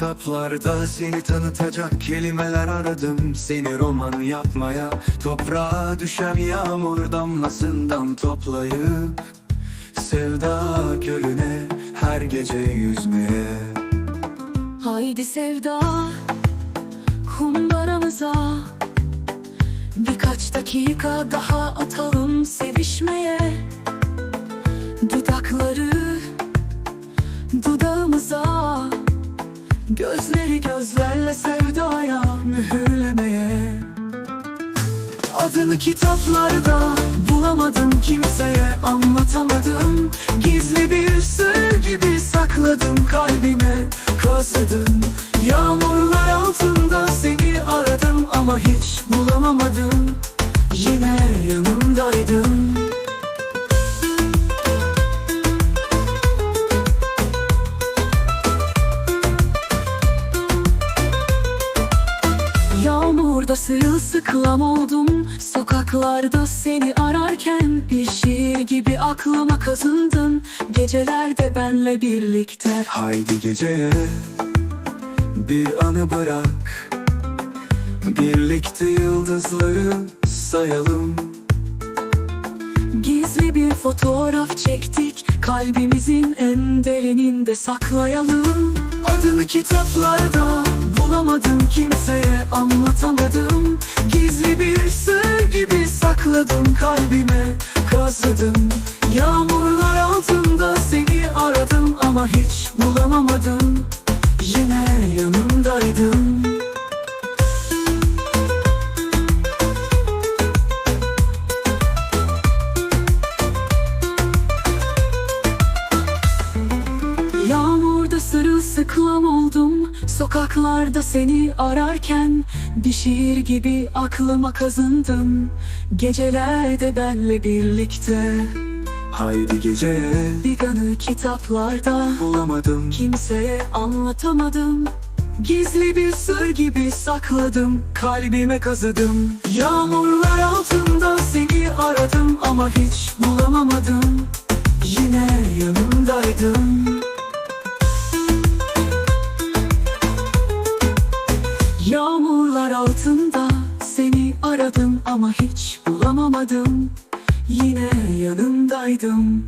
kitaplarda seni tanıtacak kelimeler aradım. Seni roman yapmaya Toprağa düşen yağmur damlasından toplayıp Sevda gölüne her gece yüzmeye. Haydi sevda kumbaramıza. Birkaç dakika daha atalım sevişmeye Gözleri gözlerle sevdaya mühürlemeye. Adını kitaplarda bulamadım kimseye anlatamadım. Gizli bir sır gibi sakladım kalbime kazıdım. Yağmurlar altında seni aradım ama hiç bulamamadım Yine yanımdaydın Yağmurda sırılsıklam oldum. Sokaklarda seni ararken Bir şiir gibi aklıma kazındın Gecelerde benle birlikte. Haydi geceye bir anı bırak. Birlikte yıldızları sayalım. Gizli bir fotoğraf çektik. Kalbimizin en derininde saklayalım. Adını kitaplarda bulamadım kimseye anlatamadım. Gizli bir sır gibi sakladım kalbime kazıdım. Yağmurlar altında seni aradım ama hiç bulamamadım Yine yanımdaydın sırılsıklam oldum Sokaklarda seni ararken. Bir şiir gibi aklıma kazındım. Gecelerde benle birlikte. Haydi geceye Bir anı kitaplarda bulamadım. Kimseye anlatamadım. Gizli bir sır gibi sakladım. Kalbime kazıdım. Yağmurlar altında seni aradım Ama hiç bulamamadım Yine yanımdaydın Yağmurlar altında seni aradım ama hiç bulamamadım Yine yanımdaydım